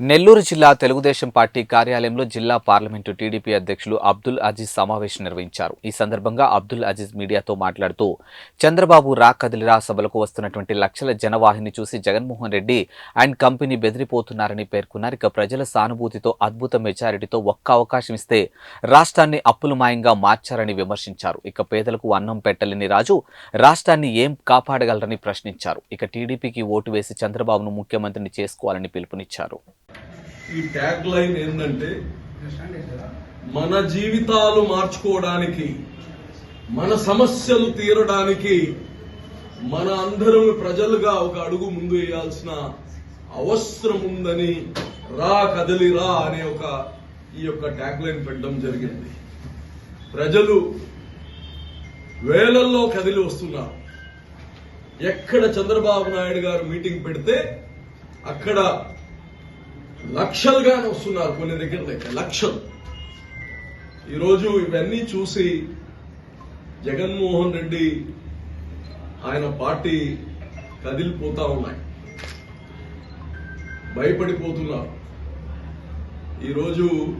నెల్లూరు జిల్లా తెలుగుదేశం పార్టీ కార్యాలయంలో జిల్లా పార్లమెంటు టీడీపీ అధ్యక్షులు అబ్దుల్ అజీజ్ సమావేశం నిర్వహించారు. ఈ సందర్భంగా అబ్దుల్ అజీజ్ మీడియాతో మాట్లాడుతూ చంద్రబాబు రా కదిలిరా సభలకు వస్తున్నటువంటి లక్షల జనవాహిని చూసి జగన్మోహన్ రెడ్డి అండ్ కంపెనీ బెదిరిపోతున్నారని పేర్కొన్నారు. ఇక ప్రజల సానుభూతితో అద్భుత మెజారిటీతో ఒక్క అవకాశం ఇస్తే రాష్ట్రాన్ని అప్పులమాయంగా మార్చారని విమర్శించారు. ఇక పేదలకు అన్నం పెట్టలేని రాజు రాష్ట్రాన్ని ఏం కాపాడగలరని ప్రశ్నించారు. ఇక టీడీపీకి ఓటు వేసి చంద్రబాబును ముఖ్యమంత్రిని చేసుకోవాలని పిలుపునిచ్చారు. ఈ ట్యాగ్ లైన్ ఏంటంటే మన జీవితాలు మార్చుకోవడానికి మన సమస్యలు తీరడానికి మన అందరం ప్రజలుగా ఒక అడుగు ముందు వేయాల్సిన అవసరం ఉందని రా కదలిరా అనే ఒక ఈ యొక్క ట్యాగ్ లైన్ పెట్టడం జరిగింది. ప్రజలు వేలల్లో కదిలి వస్తున్నారు. ఎక్కడ చంద్రబాబు నాయుడు గారు మీటింగ్ పెడితే అక్కడ లక్షలుగానే వస్తున్నారు కొన్ని దగ్గర అయితే లక్షలు. ఈరోజు ఇవన్నీ చూసి జగన్మోహన్ రెడ్డి ఆయన పార్టీ కదిలిపోతా ఉన్నాయి. భయపడిపోతున్నారు. ఈరోజు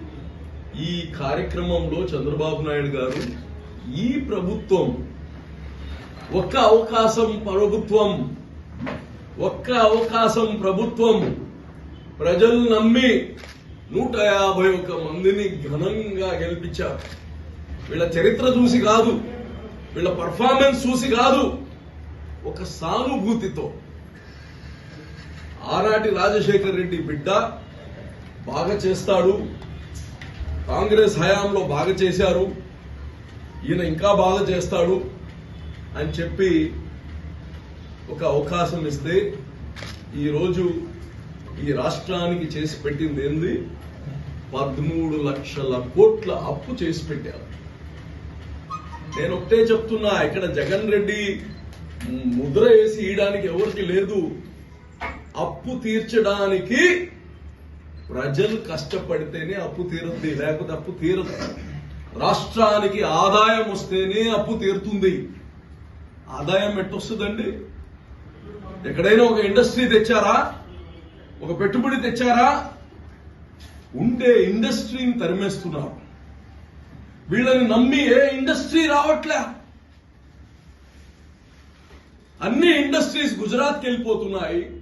ఈ కార్యక్రమంలో చంద్రబాబు నాయుడు గారు ఈ ప్రభుత్వం ఒక్క అవకాశం ప్రభుత్వం ఒక్క అవకాశం ప్రభుత్వం ప్రజలు నమ్మి నూట యాభై ఒక్క మందిని ఘనంగా గెలిపించారు. వీళ్ళ చరిత్ర చూసి కాదు వీళ్ళ పర్ఫార్మెన్స్ చూసి కాదు ఒక సానుభూతితో. ఆనాటి రాజశేఖర్ రెడ్డి బిడ్డ బాగా చేస్తాడు కాంగ్రెస్ హయాంలో బాగా చేశారు ఈయన ఇంకా బాగా చేస్తాడు అని చెప్పి ఒక అవకాశం ఇస్తే ఈరోజు ఈ రాష్ట్రానికి చేసి పెట్టింది ఏంది? పదమూడు లక్షల కోట్ల అప్పు చేసి పెట్టారు. నేను ఒకటే చెప్తున్నా ఇక్కడ జగన్ రెడ్డి ముద్ర వేసి ఇయడానికి ఎవరికి లేదు. అప్పు తీర్చడానికి ప్రజలు కష్టపడితేనే అప్పు తీరుద్ది లేకపోతే అప్పు తీరదు. రాష్ట్రానికి ఆదాయం వస్తేనే అప్పు తీరుతుంది. ఆదాయం ఎట్టొస్తుందండి? ఎక్కడైనా ఒక ఇండస్ట్రీ తెచ్చారా? ఒక పెట్టుబడి తెచ్చారా? ఉండే ఇండస్ట్రీని తరిమేస్తున్నారు. వీళ్ళని నమ్మి ఏ ఇండస్ట్రీ రావట్లే? అన్ని ఇండస్ట్రీస్ గుజరాత్కి వెళ్ళిపోతున్నాయి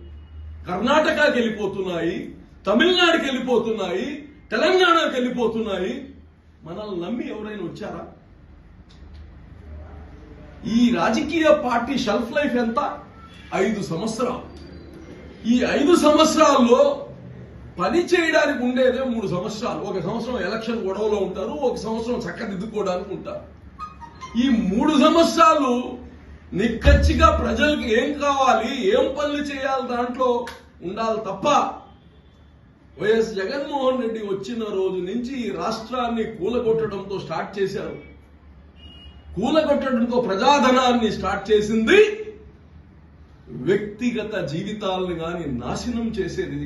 కర్ణాటకకి వెళ్ళిపోతున్నాయి తమిళనాడుకి వెళ్ళిపోతున్నాయి తెలంగాణకి వెళ్ళిపోతున్నాయి. మనల్ని నమ్మి ఎవరైనా వచ్చారా? ఈ రాజకీయ పార్టీ షెల్ఫ్ లైఫ్ ఎంత? ఐదు సంవత్సరాలు. ఈ ఐదు సంవత్సరాల్లో పని చేయడానికి ఉండేదే మూడు సంవత్సరాలు. ఒక సంవత్సరం ఎలక్షన్ గొడవలో ఉంటారు ఒక సంవత్సరం చక్కదిద్దుకోవడానికి ఉంటారు. ఈ మూడు సంవత్సరాలు నిక్కచ్చిగా ప్రజలకు ఏం కావాలి ఏం పనులు చేయాలి దాంట్లో ఉండాలి తప్ప వైఎస్ జగన్మోహన్ రెడ్డి వచ్చిన రోజు నుంచి ఈ రాష్ట్రాన్ని కూలగొట్టడంతో స్టార్ట్ చేశారు. కూలగొట్టడంతో ప్రజాధనాన్ని స్టార్ట్ చేసింది వ్యక్తిగత జీవితాలను కానీ నాశనం చేసేది